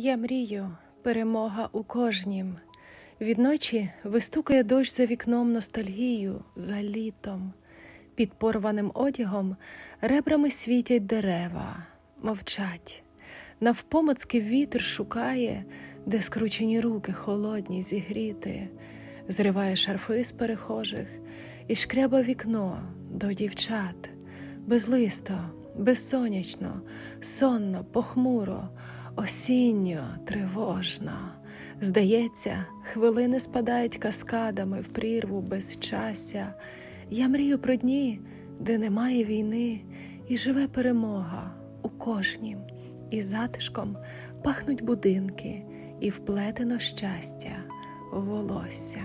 Я мрію, перемога у кожнім. Відночі вистукає дощ за вікном ностальгію за літом. Під порваним одягом ребрами світять дерева, мовчать. Навпомацки вітер шукає, де скручені руки холодні зігріти, зриває шарфи з перехожих і шкряба вікно до дівчат. Безлисто, безсонячно, сонно, похмуро, осінньо, тривожно. Здається, хвилини спадають каскадами в прірву безчастя. Я мрію про дні, де немає війни, і живе перемога у кожнім, і затишком пахнуть будинки, і вплетено щастя волосся.